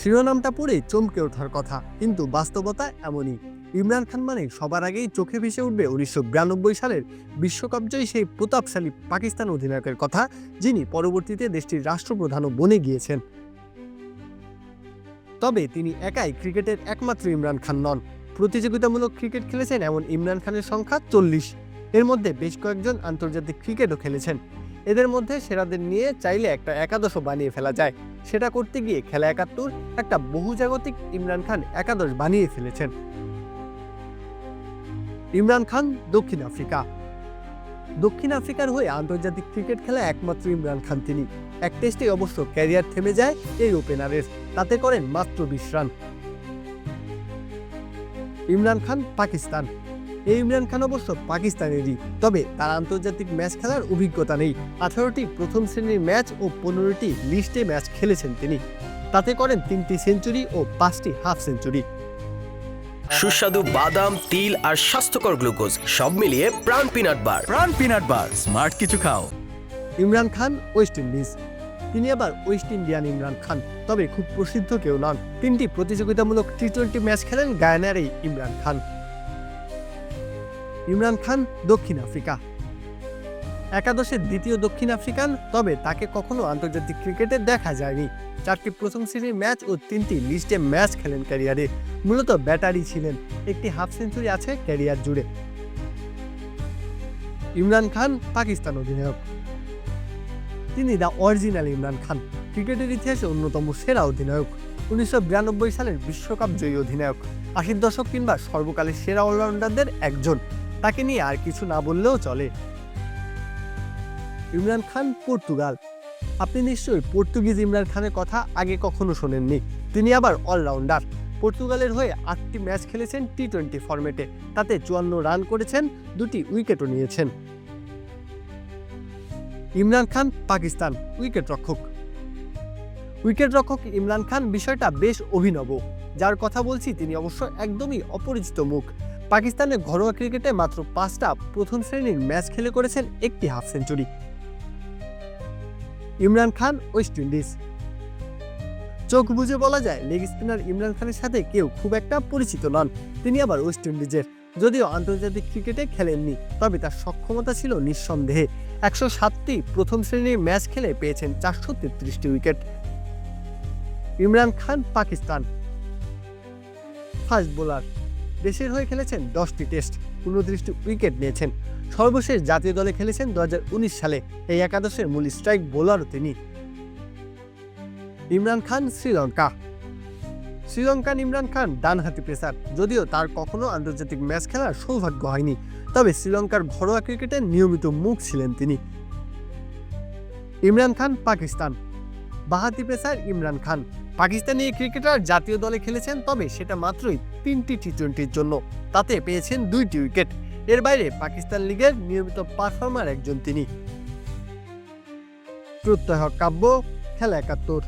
শিরোনামটা পড়ে চমকে ওঠার কথা, কিন্তু বাস্তবতা এমনই। ইমরান খান মানে সবার আগেই চোখে ভেসে উঠবে উনিশশো বিরানব্বই সালের বিশ্বকাপজয়ী সেই প্রতাপশালী পাকিস্তান অধিনায়কের কথা, যিনি পরবর্তীতে দেশটির রাষ্ট্রপ্রধানও বনে গিয়েছেন। তবে তিনি একাই ক্রিকেটের একমাত্র ইমরান খান নন। প্রতিযোগিতামূলক ক্রিকেট খেলেছেন এমন ইমরান খানের সংখ্যা চল্লিশ। এর মধ্যে বেশ কয়েকজন আন্তর্জাতিক ক্রিকেটও খেলেছেন। এদের মধ্যে সেরাদের নিয়ে চাইলে একটা একাদশও বানিয়ে ফেলা যায়। সেটা করতে গিয়ে খেলা একাত্তর একটা বহুজাগতিক ইমরান খান একাদশ বানিয়ে ফেলেছেন। ইমরান খান দক্ষিণ আফ্রিকা। দক্ষিণ আফ্রিকার হয়ে আন্তর্জাতিক ক্রিকেট খেলা একমাত্র ইমরান খান তিনি। এক টেস্টে অবশ্য ক্যারিয়ার থেমে যায় এই ওপেনারের, তাতে করেন মাত্র বিশ রান। ইমরান খান পাকিস্তান। এই ইমরান খান অবশ্য পাকিস্তানেরই। তবে তার আন্তর্জাতিক ম্যাচ খেলার অভিজ্ঞতা নেই। আঠারোটি প্রথম শ্রেণির ম্যাচ ও পনেরোটি লিস্টে ম্যাচ খেলেছেন তিনি। তাতে করেন তিনটি সেঞ্চুরি ও পাঁচটি হাফ সেঞ্চুরি। সুস্বাদু বাদাম তিল আর স্বাস্থ্যকর গ্লুকোজ সব মিলিয়ে প্রাণ পিনাট বার। প্রাণ পিনাট বার স্মার্ট কিছু খাও। Imran Khan West Indies. তিনি আবার ওয়েস্ট ইন্ডিয়ান ইমরান খান। তবে খুব প্রসিদ্ধ কেউ নন। তিনটি প্রতিযোগিতামূলক টি টোয়েন্টি ম্যাচ খেলেন গায়ানার এই ইমরান খান। ইমরান খান দক্ষিণ আফ্রিকা। একাদশের দ্বিতীয় দক্ষিণ আফ্রিকান, তবে তাকে কখনো আন্তর্জাতিক ক্রিকেটে দেখা যায়নি। চারটি প্রথম শ্রেণির ম্যাচ ও তিনটি লিস্টে ম্যাচ খেলেন ক্যারিয়ারে। মূলত ব্যাটারি ছিলেন। একটি হাফ সেঞ্চুরি আছে ক্যারিয়ার জুড়ে। ইমরান খান পাকিস্তান অধিনায়ক। তিনি দ্য অরিজিনাল ইমরান খান, ক্রিকেটের ইতিহাসে অন্যতম সেরা অধিনায়ক। উনিশশো বিরানব্বই সালের বিশ্বকাপ জয়ী অধিনায়ক। আশির দশক কিংবা সর্বকালের সেরা অলরাউন্ডারদের একজন। তাকে নিয়ে আর কিছু না বললেও চলে। ইমরান খান, পর্তুগাল। আপনি নিশ্চয়ই পর্তুগিজ ইমরান খানের কথা আগে কখনো শোনেননি। তিনি আবার অলরাউন্ডার পর্তুগালের হয়ে আটটি ম্যাচ খেলেছেন টি টোয়েন্টি ফরম্যাটে তাতে চুয়ান্ন রান করেছেন, দুটি উইকেটও নিয়েছেন। ইমরান খান, পাকিস্তান। উইকেট রক্ষক। উইকেট রক্ষক ইমরান খান বিষয়টা বেশ অভিনব। যার কথা বলছি, তিনি অবশ্য একদমই অপরিচিত মুখ। পাকিস্তানের ঘরোয়া ক্রিকেটে মাত্র পাঁচটা প্রথম শ্রেণির ম্যাচ খেলে করেছেন একটি half century. Imran Khan, West Indies. চোখ বুঝে বলা যায়, লেগ স্পিনার ইমরান খানের সাথে কেউ খুব একটা পরিচিত নন। তিনি আবার ওয়েস্ট ইন্ডিজের। যদিও আন্তর্জাতিক ক্রিকেটে খেলেননি, তবে তার সক্ষমতা ছিল নিঃসন্দেহে। একশো সাতটি প্রথম শ্রেণির ম্যাচ খেলে পেয়েছেন চারশো তেত্রিশটি wicket. Imran Khan, Pakistan. Fast bowler. দেশের হয়ে খেলেছেন দশটি টেস্ট উনত্রিশটি উইকেট নিয়েছেন। সর্বশেষ জাতীয় দলে খেলেছেন দু হাজার উনিশ সালে এই একাদশের মূল স্ট্রাইক বোলারও তিনি। ইমরান খান, শ্রীলঙ্কা। শ্রীলঙ্কান ইমরান খান ডানহাতি পেসার, যদিও তার কখনো আন্তর্জাতিক ম্যাচ খেলার সৌভাগ্য হয়নি, তবে শ্রীলঙ্কার ঘরোয়া ক্রিকেটের নিয়মিত মুখ ছিলেন তিনি। ইমরান খান, পাকিস্তান। বাহাতি পেসার ইমরান খান। পাকিস্তানি এই ক্রিকেটার জাতীয় দলে খেলেছেন, তবে সেটা মাত্রই তিনটি টি টোয়েন্টির জন্য। তাতে পেয়েছেন দুইটি উইকেট। এর বাইরে পাকিস্তান লিগের নিয়মিত পারফর্মার একজন তিনি। প্রত্যয় কাব্য, খেলা একাত্তর।